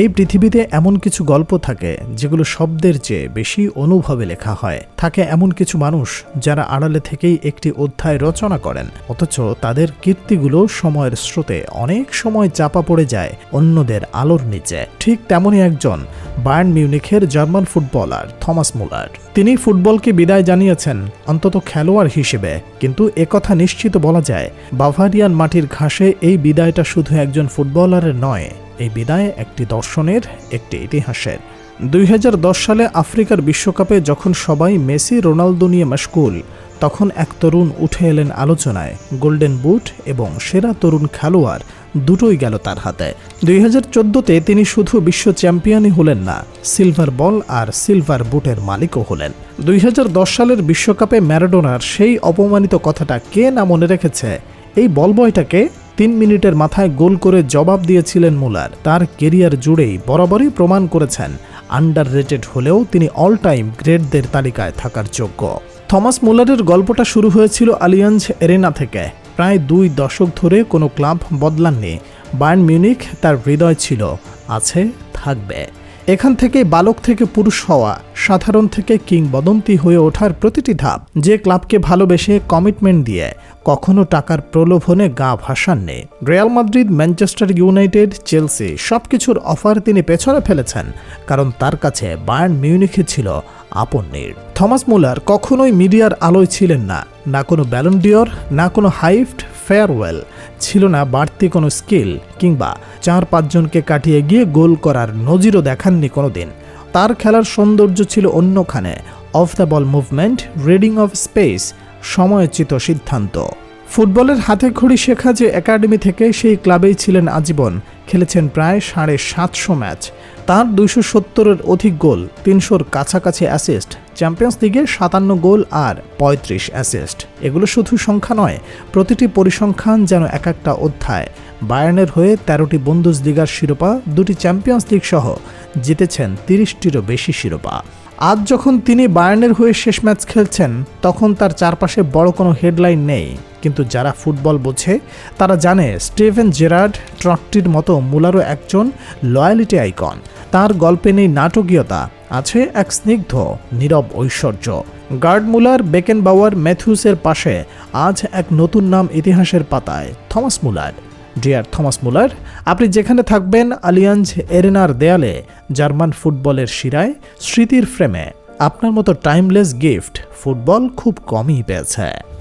এই পৃথিবীতে এমন কিছু গল্প থাকে যেগুলো শব্দের চেয়ে বেশি অনুভবে লেখা হয়। থাকে এমন কিছু মানুষ যারা আড়ালে থেকেই একটি অধ্যায় রচনা করেন, অথচ তাদের কীর্তিগুলো সময়ের স্রোতে অনেক সময় চাপা পড়ে যায় অন্যদের আলোর নিচে। ঠিক তেমনই একজন বায়ার্ন মিউনিখের জার্মান ফুটবলার থমাস মুলার। তিনি ফুটবলকে বিদায় জানিয়েছেন অন্তত খেলোয়াড় হিসেবে, কিন্তু একথা নিশ্চিত বলা যায় বাভারিয়ান মাটির ঘাসে এই বিদায়টা শুধু একজন ফুটবলারের নয় এই বিদায় একটি দর্শনের, একটি ইতিহাসের। দুই হাজার দশ সালে আফ্রিকার বিশ্বকাপে যখন সবাই মেসি, রোনালদো নিয়ে মশগুল, তখন এক তরুণ উঠে এলেন আলোচনায়। গোল্ডেন বুট এবং সেরা তরুণ খেলোয়াড় দুটোই গেল তার হাতে। দুই হাজার চোদ্দোতে তিনি শুধু বিশ্ব চ্যাম্পিয়নই হলেন না, সিলভার বল আর সিলভার বুটের মালিকও হলেন। দুই হাজার দশ সালের বিশ্বকাপে ম্যারাডোনার সেই অপমানিত কথাটা কে না মনে রেখেছে? এই বল বয়টাকে তিন মিনিটের মাথায় গোল করে জবাব দিয়েছিলেন মুলার। তার কেরিয়ার জুড়েই বরাবরই প্রমাণ করেছেন। আন্ডার রেটেড হলেও তিনি অল টাইম গ্রেটদের তালিকায় থাকার যোগ্য। থমাস মুলারের গল্পটা শুরু হয়েছিল আলিয়াঞ্জ এরেনা থেকে। প্রায় দুই দশক ধরে কোনো ক্লাব বদলাননি। বায়ার্ন মিউনিক তার হৃদয় ছিল, আছে, থাকবে। এখান থেকে বালক থেকে পুরুষ হওয়া, সাধারণ থেকে কিংবদন্তি হয়ে ওঠার প্রতিটি ধাপ যে ক্লাবকে ভালোবেসে কমিটমেন্ট দিয়ে কখনো টাকার প্রলোভনে গা ভাসাননি। Real Madrid, Manchester United, Chelsea সব কিছুর অফার তিনি পেছনে ফেলেছেন, কারণ তার কাছে বায়ার্ন মিউনিখে ছিল আপন নীড় থমাস মুলার কখনোই মিডিয়ার আলোয় ছিলেন না না কোনো ব্যালন্ডিয়র না কোনো হাইফড ফেয়ারওয়েল। ছিল না বাড়তি কোনো স্কিল কিংবা চার পাঁচজনকে কাটিয়ে গিয়ে গোল করার নজিরও দেখাননি কোনো দিন তার খেলার সৌন্দর্য ছিল অন্যখানে। Off the ball movement reading of space সময়োচিত সিদ্ধান্ত। ফুটবলের হাতে খড়ি শেখা যে একাডেমি থেকে সেই ক্লাবেই ছিলেন আজীবন। খেলেছেন প্রায় সাড়ে সাতশো ম্যাচ। তার দুইশো সত্তরের অধিক গোল, তিনশোর কাছাকাছি অ্যাসিস্ট চ্যাম্পিয়ন্স লিগে সাতান্ন গোল আর পঁয়ত্রিশ অ্যাসিস্ট এগুলো শুধু সংখ্যা নয়, প্রতিটি পরিসংখ্যান যেন এক একটা অধ্যায়। বায়ার্নের হয়ে তেরোটি বন্দুজ লিগার শিরোপা, দুটি চ্যাম্পিয়ন্স লিগ সহ জিতেছেন তিরিশটিরও বেশি শিরোপা। আজ যখন তিনি বায়ার্নের হয়ে শেষ ম্যাচ খেলছেন, তখন তার চারপাশে বড় কোনো হেডলাইন নেই। কিন্তু যারা ফুটবল বোঝে, তারা জানে স্টিভেন জেরার্ড ট্রটটির মতো মুলারও একজন লয়ালিটি আইকন। তার গল্পে নেই নাটকীয়তা, আছে এক স্নিগ্ধ, নীরব ঐশ্বর্য। গার্ড মুলার বেকেন বাওয়ার ম্যাথিউসের পাশে আজ এক নতুন নাম ইতিহাসের পাতায়, Thomas Muller. Dear Thomas Muller, আপনি যেখানে থাকবেন আলিয়াঞ্জ এরেনার দেয়ালে, জার্মান ফুটবলের শিরায়, স্মৃতির ফ্রেমে। আপনার মতো টাইমলেস গিফট ফুটবল খুব কমই পেয়েছে।